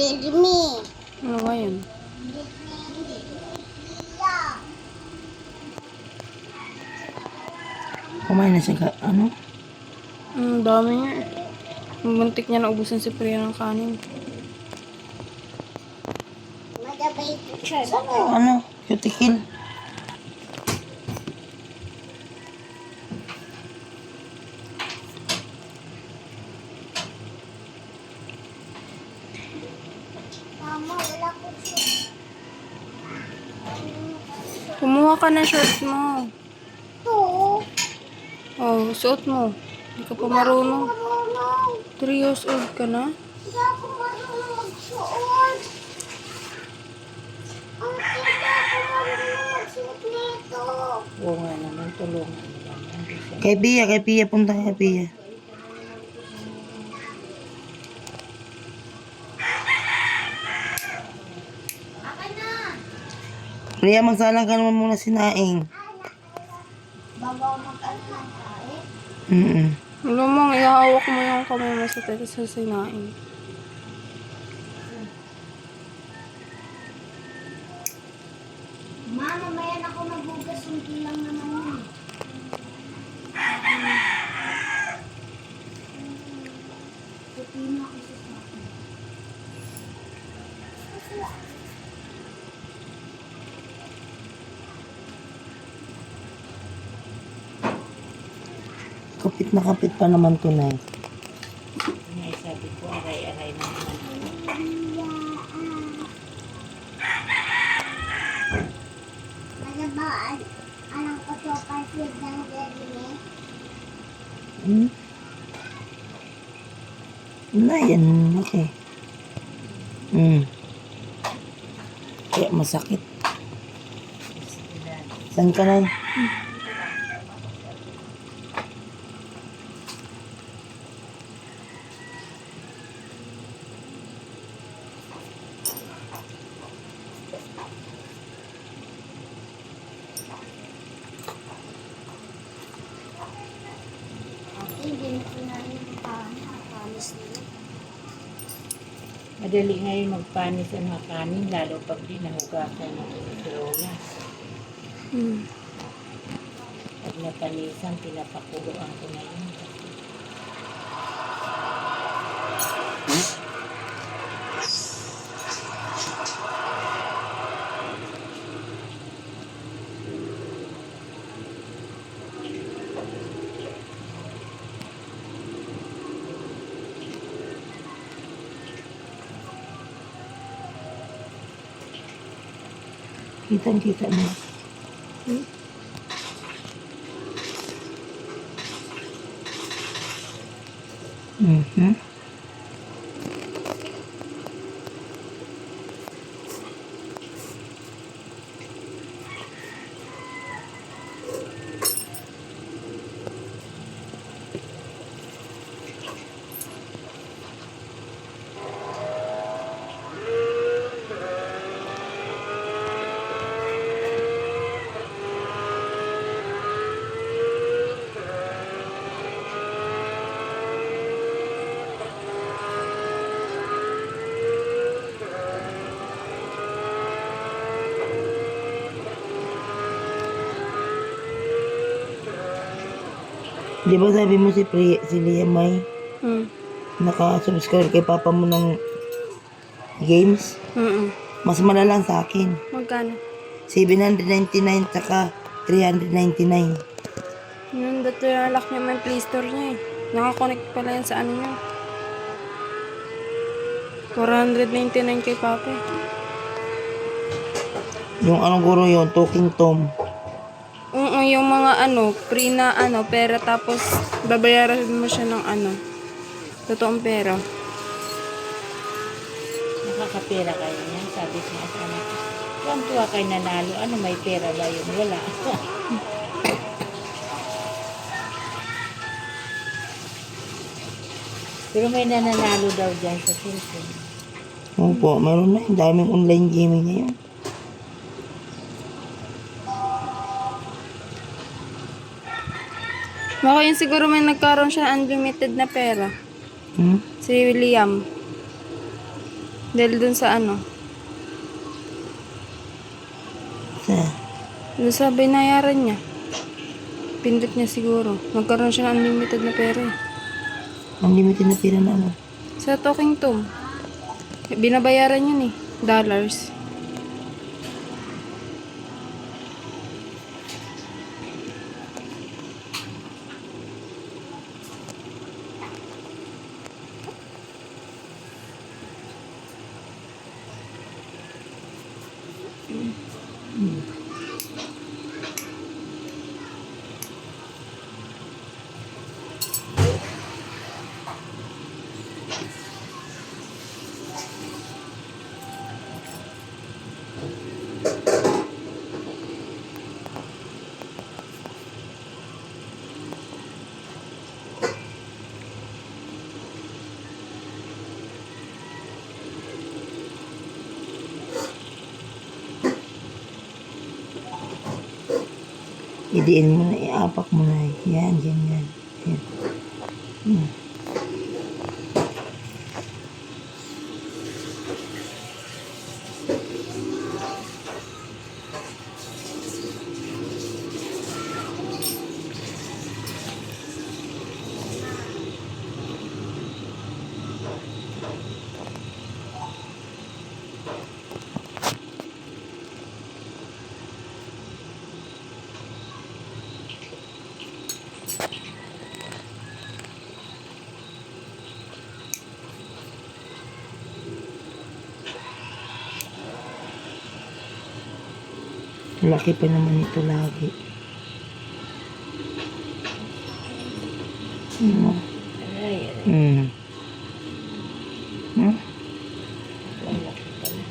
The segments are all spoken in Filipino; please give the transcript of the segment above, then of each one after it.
Redmi. Ano yun? Kumain na siya ka, ano? Ang dami niya. Muntik niya na ubusin si Priya ng kanin. Ano, ano? Cuticle. Kumuha ka ng shorts mo. Ito. Oh, suot mo. Hindi ka pa marunong. Marunong. 3 years old ka na? Hindi ako marunong magsuot. Ang hindi ako marunong magsuot nito. Oo nga naman, tulungan. Kay Pia, kay Pia. Punta kay Pia. Pia, magsalang ka naman muna si Naing. Bago ako mag-ano ng kain. Mm Alam mo, ihahawak mo yung kamay mo sa tete sa sinain. Ma, mamaya na ako maghugas. Hindi lang naman Kapit na kapit pa naman to, Nay. May sabi ko, aray-aray na naman. Ano ba? an- Anong ko to? Perfect ng Redmi? Hmm? Na, yan. Okay. Hmm. Kaya masakit. Saan ka na? Hindi Madali ngayon magpanis ang mga kanin, lalo pag di nahugasan ng sirona. Hmm. Pag napanisan, pinapakuluan ko na yun. Kitang-kita na. Mhm. Di ba sabi mo si Pri, si Lia May Hmm. naka-subscribe kay papa mo ng games? Mm-mm. Mas malalang sa akin. Magkano? 799 tsaka 399. Yun, dati nalak niya may Play Store niya eh. Nakakonect pala yan sa ano niya. 499 kay Papa. eh. Yung anong guro yun, Talking Tom. Oo, yung mga ano, free na ano, pera tapos babayaran mo siya ng ano, totoong pera. Nakakapera kayo niyan, sabi ko nga sa anak ko. Tuwang tuwa kayo nanalo, ano may pera ba yun? Wala. Pero may nananalo daw dyan sa cellphone. Opo, meron na. Ang daming online gaming ngayon. Baka yun siguro may nagkaroon siya ng unlimited na pera. Hmm? Si William. Dahil dun sa ano, Sa, dun sa binayaran niya. Pindot niya siguro. Nagkaroon siya ng unlimited na pera eh. unlimited na pira na ano. Sa Talking Tom. Binabayaran yun eh. Dollars. Mm-hmm. Idiin mo na, iapak mo na. Yan, yan, yan. yan. Hmm. Laki pa naman ito lagi. Aray, aray. Hmm. Hmm? Ang laki pala.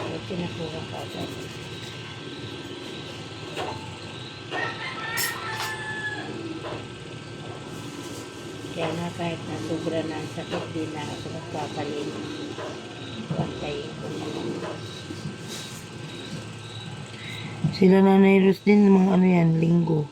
Buti nakuha ka agad. Kaya nga kahit na sobra ang sakit, di na ako nagpapalim. Pantayin ko na lang. Sila nanay Rose din, mga ano yan, linggo.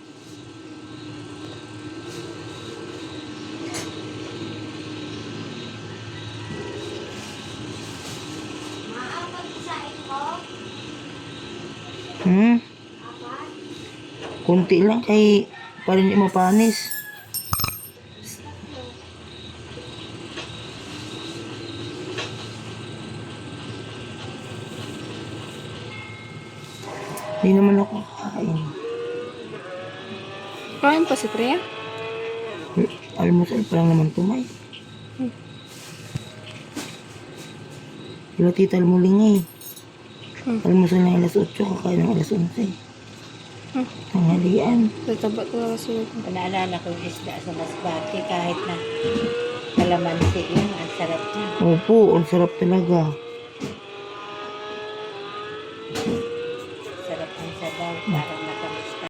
Hmm? Kunti lang kay para hindi mapanis. Hindi naman ako kain. Kain pa si Priya? Almusal pa lang naman tumay. Sila tita almuling eh. Hmm. Almusal na alas 8, kakain ng alas 11. Hmm. Tanghalian. Tataba talaga sila. Naalala ko yung isda sa masbate kahit na kalamansi yun, ang sarap niya. Opo, ang sarap talaga.